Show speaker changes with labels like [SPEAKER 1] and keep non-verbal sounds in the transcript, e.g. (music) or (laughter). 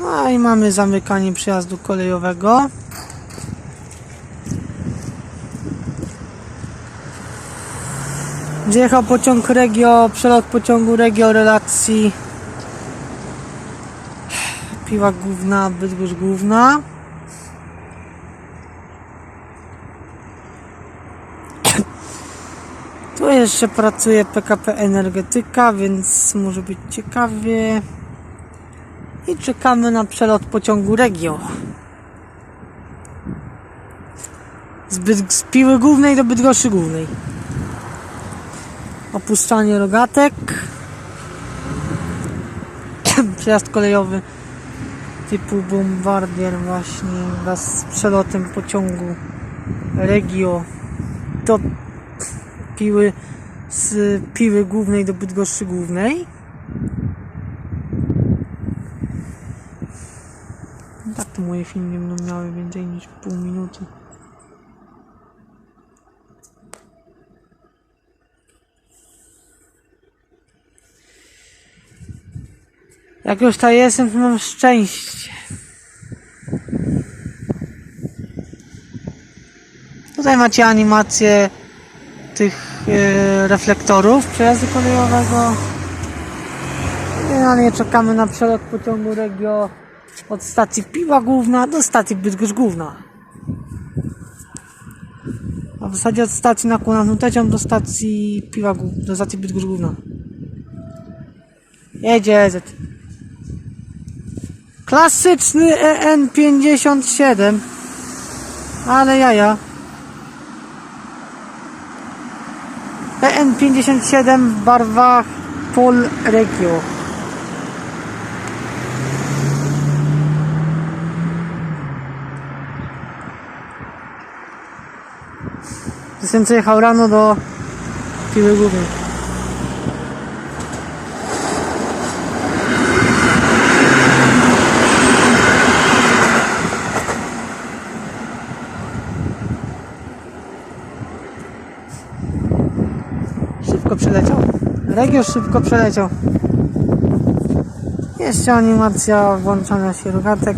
[SPEAKER 1] No i mamy zamykanie przejazdu kolejowego. Zjechał pociąg Regio, przelot pociągu Regio relacji Piła Główna, Bydgoszcz Główna. Tu jeszcze pracuje PKP Energetyka, więc może być ciekawie. I czekamy na przelot pociągu Regio. Z, Byd- z Piły Głównej do Bydgoszczy Głównej. Opuszczanie rogatek. (clears throat) Przejazd kolejowy typu bombardier właśnie wraz z przelotem pociągu Regio do Piły z Piły Głównej do Bydgoszczy Głównej. Moje filmy będą miały więcej niż pół minuty. Jak już tutaj jestem, to mam szczęście. Tutaj macie animację tych e, reflektorów przejazdu kolejowego. Generalnie czekamy na przelot pociągu Regio od stacji Piła Główna do stacji Bydgoszcz Główna. A w zasadzie od stacji na Kunatnutecią do stacji Główna, do stacji Bydgoszcz Główna. Jedzie Z. Klasyczny E EN57. Ale jaja. EN57 w barwach Pol Regio. Jestem co jechał rano do Piły Głównej. Szybko przeleciał. Regio szybko przeleciał. Jeszcze animacja włączania się rogatek.